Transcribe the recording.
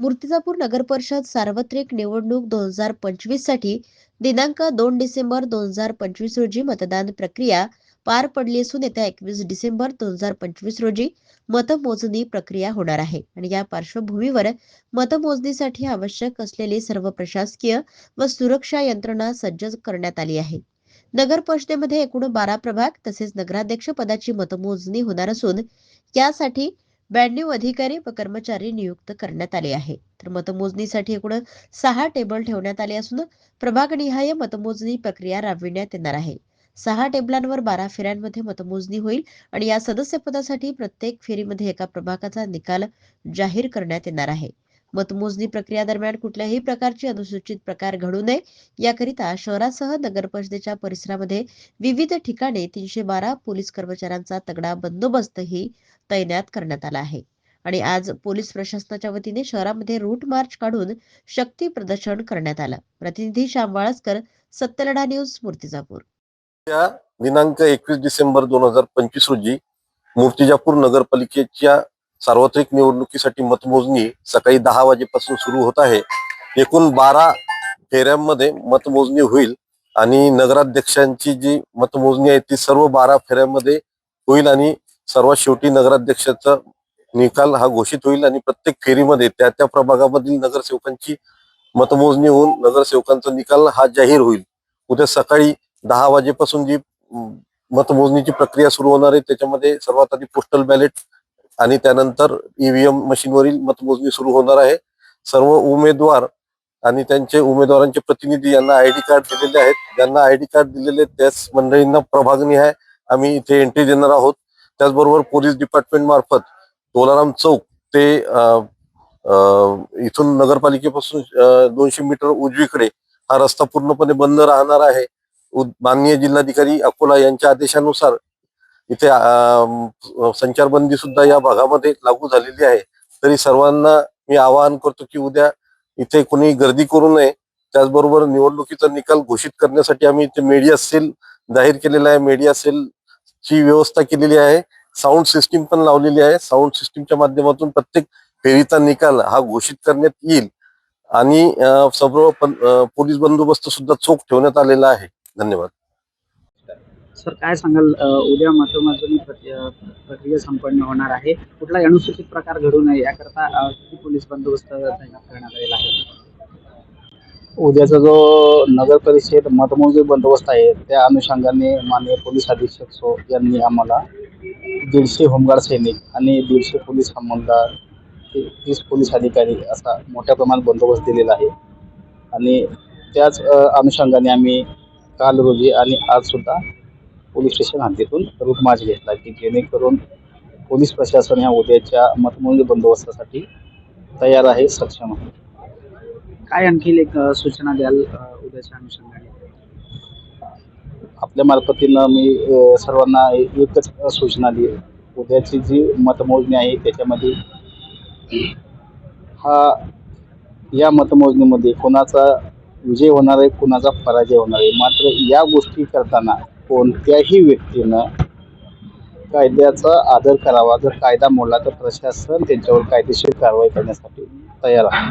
मूर्तिजापूर नगर परिषद सार्वत्रिक निवडणूक दोन हजार पंचवीससाठी दिनांक दोन डिसेंबर दोन हजार पंचवीस रोजी मतदान प्रक्रिया पार पडली असून येत्या एकवीस डिसेंबर दोन हजार पंचवीस रोजी मतमोजणी प्रक्रिया होणार आहे. आणि या पार्श्वभूमीवर मतमोजणीसाठी आवश्यक असलेली सर्व प्रशासकीय व सुरक्षा यंत्रणा सज्ज करण्यात आली आहे. नगर परिषदेमध्ये एकूण बारा प्रभाग तसेच नगराध्यक्ष पदाची मतमोजणी होणार असून यासाठी ब्याण्णव अधिकारी व कर्मचारी नियुक्त करण्यात आले आहे. तर मतमोजणीसाठी एकूण सहा टेबल ठेवण्यात आले असून प्रभागनिहाय मतमोजणी प्रक्रिया राबविण्यात येणार आहे. सहा टेबलांवर बारा फेऱ्यांमध्ये मतमोजणी होईल आणि या सदस्यपदासाठी प्रत्येक फेरीमध्ये एका प्रभागाचा निकाल जाहीर करण्यात येणार आहे. मतमोजणी प्रक्रिया दरम्यान कुठल्याही प्रकारची अनुसूचित प्रकार घडू नये याकरिता शहरासह नगर परिषदेच्या परिसरामध्ये विविध ठिकाणी तीनशे बारा पोलीस कर्मचाऱ्यांचा तगडा बंदोबस्तही तैनात करण्यात आला आहे. आणि आज पोलीस प्रशासनाच्या वतीने शहरामध्ये रूट मार्च काढून शक्ती प्रदर्शन करण्यात आलं. प्रतिनिधी श्याम वाळसकर सत्यलढा न्यूज मूर्तिजापूर. दिनांक एकवीस डिसेंबर दोन हजार पंचवीस रोजी मूर्तिजापूर नगरपालिकेच्या सार्वत्रिक निवडणुकीसाठी मतमोजणी सकाळी दहा वाजेपासून सुरू होत आहे. एकूण बारा फेऱ्यांमध्ये मतमोजणी होईल आणि नगराध्यक्षांची जी मतमोजणी आहे ती सर्व बारा फेऱ्यांमध्ये होईल आणि सर्वात शेवटी नगराध्यक्षाचा निकाल हा घोषित होईल आणि प्रत्येक फेरीमध्ये त्या त्या प्रभागामधील नगरसेवकांची मतमोजणी होऊन नगरसेवकांचा निकाल हा जाहीर होईल. उद्या सकाळी दहा वाजेपासून जी मतमोजणीची प्रक्रिया सुरू होणार आहे त्याच्यामध्ये सर्वात आधी पोस्टल बॅलेट आणि त्यानंतर ईव्हीएम मशीनवरील मतमोजणी सुरू होणार आहे. सर्व उमेदवार आणि त्यांचे उमेदवारांचे प्रतिनिधी यांना आयडी कार्ड दिलेले आहेत. ज्यांना आयडी कार्ड दिलेले आहेत त्याच मंडळींना प्रभागनिहाय आम्ही इथे एंट्री देणार आहोत. त्याचबरोबर पोलीस डिपार्टमेंट मार्फत तोलाराम चौक ते इथून नगरपालिकेपासून दोनशे मीटर उजवीकडे हा रस्ता पूर्णपणे बंद राहणार आहे. माननीय जिल्हाधिकारी अकोला यांच्या आदेशानुसार इथे संचारबंदी सुद्धा या भागामध्ये लागू झालेली आहे. तरी सर्वांना मी आवाहन करतो की उद्या इथे कोणी गर्दी करू नये. त्याचबरोबर निवडणुकीचा निकाल घोषित करण्यासाठी आम्ही इथे मीडिया सेल जाहीर केलेला आहे. मीडिया सेल ची व्यवस्था केलेली आहे. साऊंड सिस्टीम पण लावलेली आहे. साऊंड सिस्टीमच्या माध्यमातून प्रत्येक फेरीचा निकाल हा घोषित करण्यात येईल. आणि सर्व पोलीस बंदोबस्त सुद्धा चोख ठेवण्यात आलेला आहे. धन्यवाद. सर काय सांगाल? उद्या मतमोजणी प्रक्रिया प्रक्रिया संपन्न होणार आहे. कुठलाही अनुसूचित प्रकार घडू नये याकरता किती पोलीस बंदोबस्त तैनात करण्यात आलेला आहे? उद्याचा जो नगर परिषद मतमोजणी बंदोबस्त आहे त्या अनुषंगाने माननीय पोलीस अधीक्षक सो यांनी आम्हाला दीडशे होमगार्ड सैनिक आणि दीडशे पोलीस अंमलदार ते तीस पोलीस अधिकारी असा मोठ्या प्रमाणात बंदोबस्त दिलेला आहे. आणि त्याच अनुषंगाने आम्ही काल रोजी आणि आजसुद्धा पोलीस स्टेशन हद्दीतून रूट मार्च घेतला की जेणेकरून पोलीस प्रशासन ह्या उद्याच्या मतमोजणी बंदोबस्तासाठी तयार आहे सक्षम आहे. काय आणखी एक सूचना द्याल उद्याच्या अनुषंगाने? आपल्या मार्फतीनं मी सर्वांना एकच सूचना दिली उद्याची जी मतमोजणी आहे त्याच्यामध्ये हा या मतमोजणीमध्ये कोणाचा विजय होणार आहे कोणाचा पराजय होणार आहे. मात्र या गोष्टी करताना कोणत्याही व्यक्तीनं कायद्याचा आदर करावा. जर कायदा मोडला तर प्रशासन त्यांच्यावर कायदेशीर कारवाई करण्यासाठी तयार आहे.